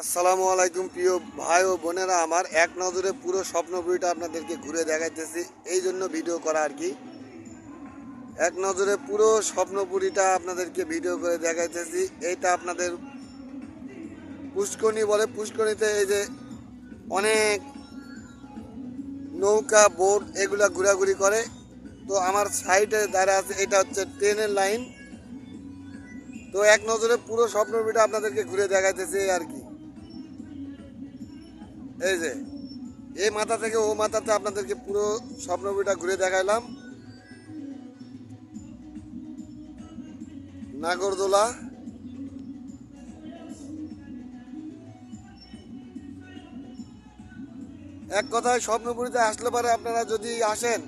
আসসালামু আলাইকুম প্রিয় ভাই ও বোনেরা, আমার এক নজরে পুরো স্বপ্নপুরীটা আপনাদেরকে ঘুরে দেখাইতেছি। এই জন্য ভিডিও করা আর কি। এক নজরে পুরো স্বপ্নপুরীটা আপনাদেরকে ভিডিও করে দেখাইতেছি। এইটা আপনাদের পুষ্করণী বলে। পুষ্করণীতে এই যে অনেক নৌকা, বোট এগুলা ঘোরাঘুরি করে। তো আমার সাইডে দাঁড়া আছে, এটা হচ্ছে ট্রেনের লাইন। তো এক নজরে পুরো স্বপ্নপুরীটা আপনাদেরকে ঘুরে দেখাইতেছি আর কি। এই যে, এই মাথা থেকে ও মাথাতে আপনাদেরকে পুরো স্বপ্নবইটা ঘুরে দেখাইলাম। নাগরদোলা। এক কথায় স্বপ্নপুরীতে আসলে পরে আপনারা যদি আসেন,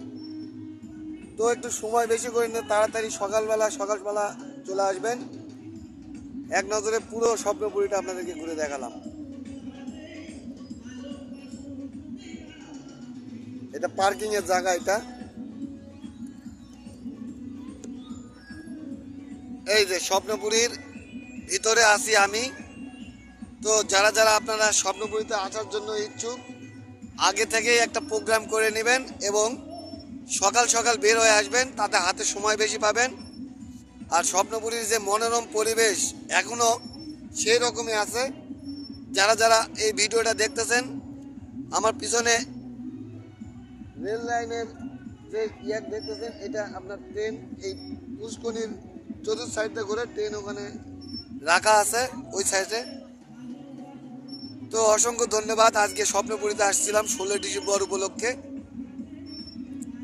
তো একটু সময় বেশি করে নিয়ে তাড়াতাড়ি সকালবেলা সকালবেলা চলে আসবেন। এক নজরে পুরো স্বপ্নপুরীটা আপনাদেরকে ঘুরে দেখালাম। এটা পার্কিং এর জায়গা এটা। এই যে স্বপ্নপুরীর ভিতরে আছি আমি। তো যারা যারা আপনারা স্বপ্নপুরীতে আসার জন্য ইচ্ছুক, আগে থেকেই একটা প্রোগ্রাম করে নেবেন এবং সকাল সকাল বের হয়ে আসবেন, তাতে হাতে সময় বেশি পাবেন। আর স্বপ্নপুরীর যে মনোরম পরিবেশ এখনও সেই রকমই আছে। যারা যারা এই ভিডিওটা দেখতেছেন, আমার পিছনে রেল লাইনের যে ইয়ার দেখতেছেন, এটা আপনার ট্রেন, এই পুষ্কনির চতুর্থ সাইডে ঘুরে ট্রেন ওখানে রাখা আছে, ওই সাইডে। তো অসংখ্য ধন্যবাদ, আজকে স্বপ্নপুরীতে আসছিলাম ষোলোই ডিসেম্বর উপলক্ষে।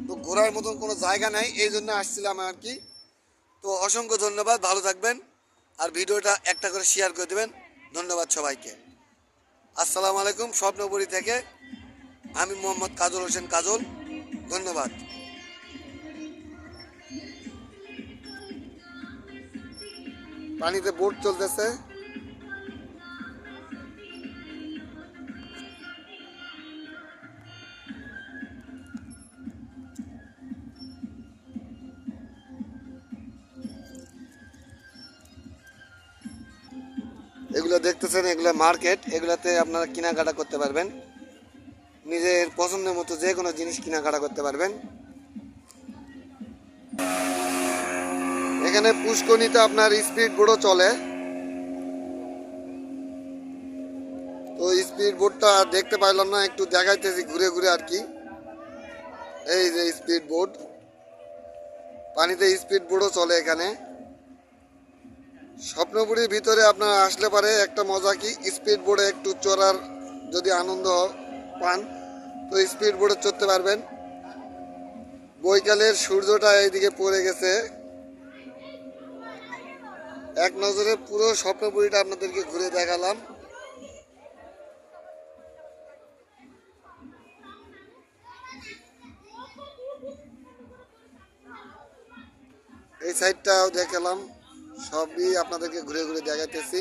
তো ঘোরার মতন কোনো জায়গা নাই, এই জন্য আসছিলাম আর কি। তো অসংখ্য ধন্যবাদ, ভালো থাকবেন। আর ভিডিওটা একটা করে শেয়ার করে দেবেন। ধন্যবাদ সবাইকে। আসসালামু আলাইকুম, স্বপ্নপুরী থেকে। আমি মোহাম্মদ কাজল হোসেন কাজল। ধন্যবাদ। পানিতে বোট চলতেছে। এগুলো দেখতেছেন, এগুলো মার্কেট। এগুলাতে আপনারা কেনাকাটা করতে পারবেন। নিজের পছন্দের মতো যে কোনো জিনিস কেনাকাটা করতে পারবেন। এখানে পুষ্কনিতে আপনার স্পিড বোটও চলে। তো স্পিড বোটটা দেখতে পাইলাম না, একটু দেখাইতেছি ঘুরে ঘুরে আর কি। এই যে স্পিড বোট। পানিতে স্পিড বোটও চলে এখানে। স্বপ্নপুরীর ভিতরে আপনারা আসলে পারে একটা মজা কি, স্পিড বোর্ডে একটু চড়ার যদি আনন্দ পান, তো স্পিড বোর্ডে চড়তে পারবেন। বৈকালের সূর্যটা এইদিকে পড়ে গেছে। এক নজরে পুরো স্বপ্নপুরীটা আপনাদেরকে ঘুরে দেখালাম। এই সাইডটাও দেখালাম। সবই আপনাদেরকে ঘুরে ঘুরে দেখাইতেছি।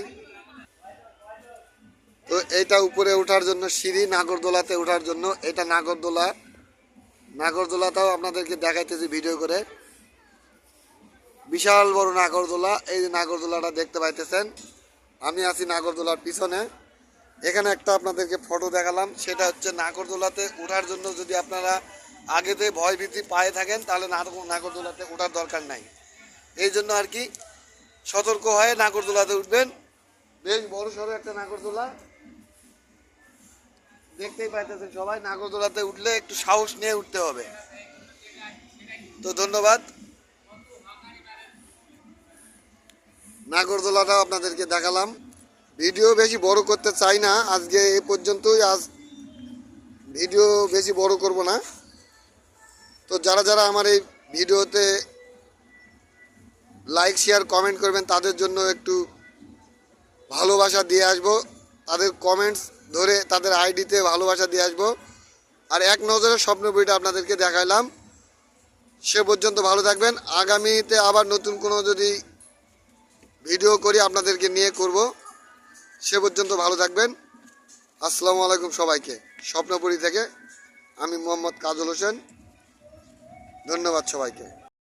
তো এটা উপরে ওঠার জন্য সিঁড়ি, নাগরদোলাতে ওঠার জন্য। এটা নাগরদোলা। নাগরদোলাটাও আপনাদেরকে দেখাইতেছি ভিডিও করে। বিশাল বড় নাগরদোলা। এই যে নাগরদোলাটা দেখতে পাইতেছেন, আমি আছি নাগরদোলার পিছনে। এখানে একটা আপনাদেরকে ফটো দেখালাম, সেটা হচ্ছে নাগরদোলাতে ওঠার জন্য যদি আপনারা আগেতে ভয়ভীতি পায়ে থাকেন, তাহলে নাগর- নাগরদোলাতে ওঠার দরকার নাই। এই জন্য আর কি সতর্ক হয়ে নাগরদোলাতে উঠবেন। বেশ বড় সড়ো একটা নাগরদোলা। দেখতেই পাইতেছেন সবাই, নাগরদোলাতে উঠলে একটু সাহস নিয়ে উঠতে হবে। তো ধন্যবাদ। নাগরদোলাটাও আপনাদেরকে দেখালাম। ভিডিও বেশি বড় করতে চাই না, আজকে এ পর্যন্তই, আজ ভিডিও বেশি বড় করব না। তো যারা যারা আমার এই ভিডিওতে লাইক, শেয়ার, কমেন্ট করবেন, তাদের জন্য একটু ভালোবাসা দিয়ে আসব। তাদের কমেন্টস ধরে তাদের আইডিতে ভালোবাসা দিয়ে আসব। আর এক নজরে স্বপ্ন বইটা আপনাদেরকে দেখাইলাম। সে পর্যন্ত ভালো থাকবেন। আগামীতে আবার নতুন কোনো যদি ভিডিও করি আপনাদেরকে নিয়ে করব। সে পর্যন্ত ভালো থাকবেন। আসসালামু আলাইকুম সবাইকে। স্বপ্নপুরী থেকে আমি মোহাম্মদ কাজল হোসেন। ধন্যবাদ সবাইকে।